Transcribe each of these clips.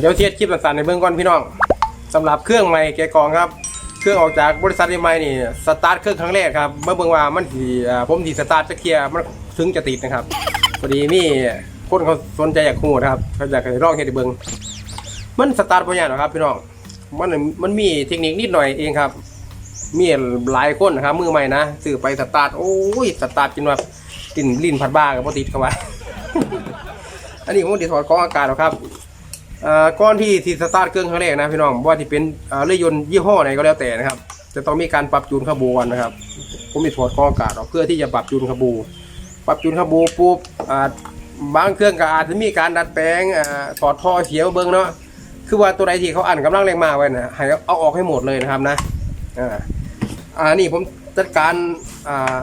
เดี๋ยวเทียบคลิปสั้นๆในเบื้องก่อนพี่น้องสำหรับเครื่องใหม่แกกล่องครับ เครื่องออกจากบริษัทใหม่นี่สตาร์ทเครื่องครั้งแรกครับเมื่อเบิ่งว่ามันสีผมสีสตาร์ทจะเคลียร์มันถึงจะติดนะครับพอดีมีคนเขาสนใจอยากคูนะครับเขาอยากลองเฮ็ดให้เบิ่งมันสตาร์ทบ่ยากหรอครับพี่น้องมันมันมีเทคนิคนิดหน่อยเองครับ มีหลายคนนะครับ มือใหม่นะซื้อไปสตาร์ทโอ้ยสตาร์ทกินว่ากินลิ้นพัดบ้ากับปติดเข้ามาอันนี้ผมติดถอดกล้องอากาศหรอครับ ก้อนที่ที่สตาร์ทเครื่องครั้งแรกนะพี่น้องว่าที่เป็นเรือยนต์ยี่ห้อไหนก็แล้วแต่นะครับ จะต้องมีการปรับจูนขบวนนะครับ ผมมีถอดก้องอากาศออกเพื่อที่จะปรับจูนขบูปรับจูนขบูปุ๊บบางเครื่องก็อาจจะมีการดัดแปลงอ่าถอดท่อเสียมาเบิ้งเนาะคือว่าตัวใดที่เขาอันกำลังแรงมาไว้นะให้เอาออกให้หมดเลยนะครับนะอ่าอ่านี่ผมจัดการอ่า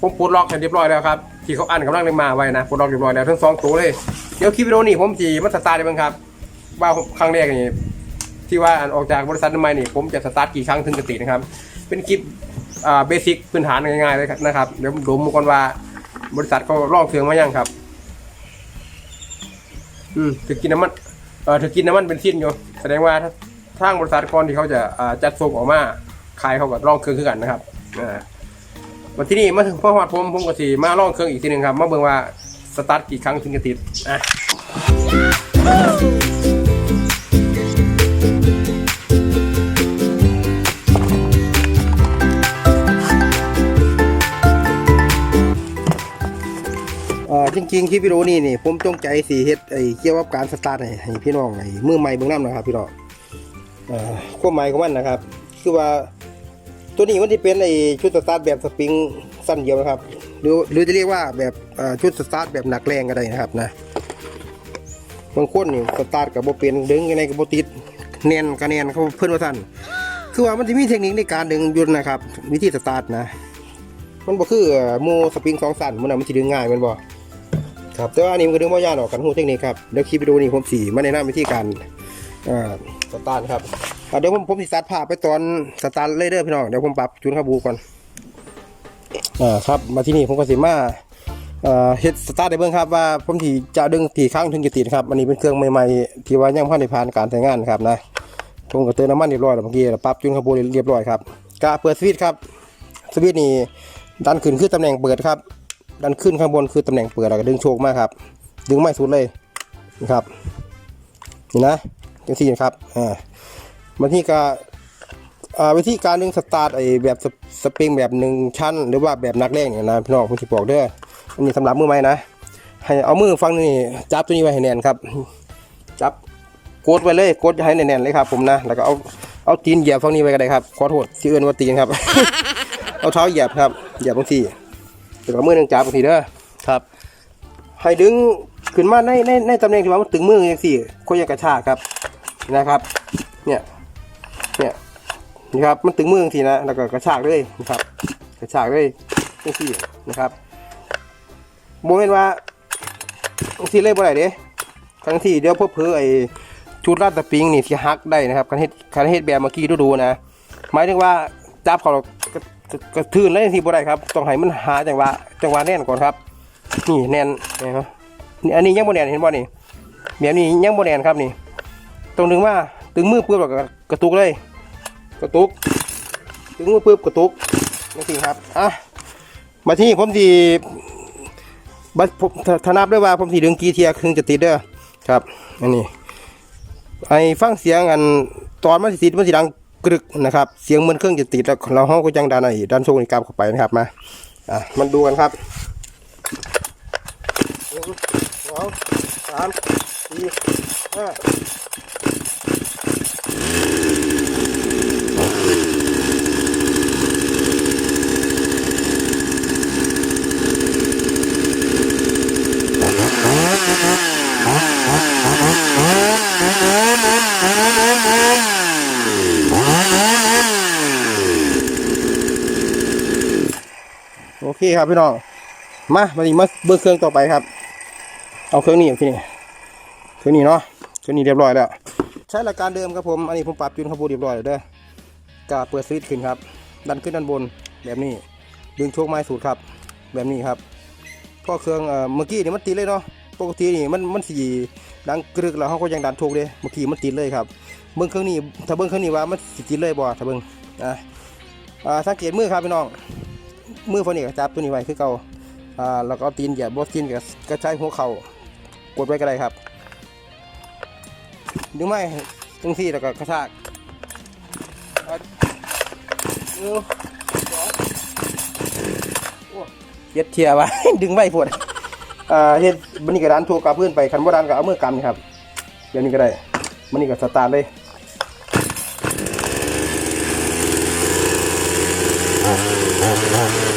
ผมปลดล็อกให้เรียบร้อยแล้วครับ ที่เขาอันกำลังเลยมาไว้นะปลดล็อกเรียบร้อยแล้วทั้งสองตัวเลยเดี๋ยวคลิปวิดีโอนี้ผมจีมันสตาร์ทได้บ้างครับ ว่าครั้งแรกนี่ที่ว่าอันออกจากบริษัทใหม่นี่ผมจะสตาร์ทกี่ครั้งถึงจะติดนะครับ เป็นคลิปอ่าเบสิกพื้นฐานง่ายๆเลยนะครับเดี๋ยวผมดูมก่อนว่าบริษัทเขาลอกเครื่องมายังครับอืมถือกินน้ำมันเอ่อถือกินน้ำมันเป็นสิ้นอยู่แสดงว่าถ้าทางบริษัทก่อนที่เขาจะอ่าจัดส่งออกมาขายเขากับลอกเครื่องคือกันนะครับอ่า วันที่นี่มาถึงพ่อหอดผมผมก็สิมาลองเครื่องอีกทีหนึ่งครับมาเบิ่งว่าสตาร์ทกี่ครั้งถึงจะติดอะอ่าจริงๆคลิปวิดีโอนี้นี่ผมจงใจสีเฮ็ดไอ้เกี่ยวกับการสตาร์ทให้พี่น้องไอ้มือใหม่เบื้องน้ำนะครับพี่น้องเอ่อความหมายของมันนะครับ คือว่า ตัวนี้มันจะเป็นไอชุดสตาร์ทแบบสปริงสั้นเดียวนะครับ หรือหรือจะเรียกว่าแบบชุดสตาร์ทแบบหนักแรงก็ได้นะครับนะบางคนนี่สตาร์ทกับโบเป็นดึงยังไงกับโบติดแนนกับแนนเขาเพื่อนว่าสั้นคือว่ามันจะมีเทคนิคในการดึงยนต์นะครับ วิธีสตาร์ทนะ มันบ่คือโมสปริงสองสั้นมันนะมันจะดึงง่ายมันบ่ครับแต่ว่านนี้มันก็ดึงบ่ยากหรอกกันหูเทคนิคครับเดี๋ยวคลิปวิดีโอนี้ผมสีมาแนะนำวิธีการสตาร์ทครับ เดี๋ยวผมผมสิสตาร์ทภาพไปตอนสตาร์ทเลยเด้อพี่น้องเดี๋ยวผมปรับจูนคาบูก่อนอ่าครับมาที่นี่ผมก็สิมาเอ่อเฮ็ดสตาร์ทได้เบิ่งครับว่าผมที่จะดึงกี่ครั้งถึงจะติดครับอันนี้เป็นเครื่องใหม่ๆที่ว่ายังบ่ทันได้ผ่านการใช้งานครับนะผมก็เติมน้ำมันเรียบร้อยแล้วเมื่อกี้ปรับจูนคาบูเรียบร้อยครับกะเปิดสวิตช์ครับสวิตช์นี่ดันขึ้นคือตำแหน่งเปิดครับดันขึ้นข้างบนคือตำแหน่งเปิดแล้วก็ดึงโชคมากครับ ดึงไม่สุดเลยนะครับนี่นะจังซี่นะครับอ่า บางทีก็อ่าวิธีการดึงสตาร์ทไอแบบสสปริงแบบหนึ่งชั้น หรือว่าแบบนักแรงเนี่ยนะพี่น้องผมจะบอกเด้ออันนี้สำหรับมือใหม่นะให้เอามือฟังนี่จับตัวนี้ไว้ให้แน่นครับ จับกดไว้เลยกดให้แน่นๆเลยครับ ผมนะแล้วก็เอาเอาตีนเหยียบฟังนี้ไว้ก็ได้ครับขอโทษที่เอื้อนว่าตีนครับ เอาเท้าเหยียบครับเหยียบบางทีแล้วก็มือหนึงจับบางทีเด้อครับ ให้ดึงขึ้นมาในในในตำแหน่งที่ว่ามันตึงมืออย่างสี่ค่อยกระชากครับนะครับ เนี่ยเนี่ย นี่ครับ มันตึงมือทีนะแล้วก็กระชากเลยนะครับ กระชากเลยจังซี่นะครับโมเมนว่าจังซี่เลยบ่ได้เด้ทั้งที่เดี๋ยวเพื่อเพื่อไอ้ชุดลาดตะปิงนี่ที่ฮักได้นะครับการเฮ็ดการเฮ็ดแบบเมื่อกี้ดูๆนะหมายถึงว่าจับเขากระกระทืนเลยทีบ่ได้ครับต้องให้มันหาจังหวะจังหวะแน่นก่อนครับ นี่แน่นเห็นไหมนี่อันนี้ยังบ่แน่นเห็นบ่นี่แบบนี้ยังบ่แน่นครับนี่ตรงดึงมาตึงมือปุ๊บแล้วก็กระตุกเลย กระตุกตึงมือปุ๊บกระตุกนี่สิครับ อะ มาที่นี่ผมสีบัดผมถ้าถ้านับด้วยว่าผมสีดึงกีเทียครึ่งจะติดเด้อครับ อันนี้ ไอ้ฟังเสียงอันตอนมันสิติดมันสิดังกรึกนะครับ เสียงเหมือนเครื่องจะติดแล้วเราห้องก็จังดันไอ้ดันโชว์นี่กลับเข้าไปนะครับมา อะ มันดูกันครับสองสามสี่ห้า โอเคครับพี่น้อง มามาดีมาเบิ้งเครื่องต่อไปครับ เอาเครื่องนี้อย่างที่นี่เครื่องนี้เนาะเครื่องนี้เรียบร้อยแล้ว ใช้หลักการเดิมครับผม อันนี้ผมปรับจูนขบูเรียบร้อยแล้วเด้อกาเปิดสวิตช์ขึ้นครับ ดันขึ้นด้านบนแบบนี้ ดึงโชคไม้สูตรครับ แบบนี้ครับก็เครื่องเอ่อเมื่อกี้นี่มันตีเลยเนาะ ปกตินี่มันมันสีดังกรึกแล้วเขาก็ยังดันถูกเลยเมื่อกี้มันติดเลยครับ เบิ้งเครื่องนี้ถ้าเบิ้งเครื่องนี้ว่ามันติดเลยบ่ถ้าเบิ้งอ่าสังเกตมือครับพี่น้อง มือพอนี่ก็จับตัวนี้ไว้คือเก่าอ่าแล้วก็ตีนเหยียบบตีนกับกระจายหัวเข่ากดไว้ก็ได้ครับดึงไม่ตรงที่แล้วก็กระชากเย็ดเทียไวะดึงไว้ปวดอ่าเฮ็ดบันนี้ก็ดันถูกกับเพื่อนไปคันบ่ดันก็เอามือกำนี่ครับเดี๋ยวนี้ก็ได้บันนี้ก็สตาร์ทเลยอ่า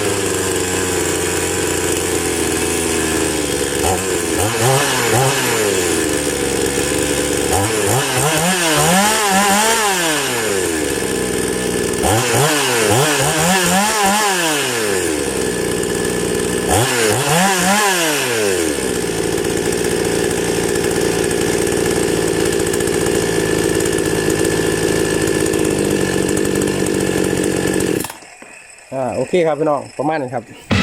เคครับพี่น้องประมาณนี้ครับ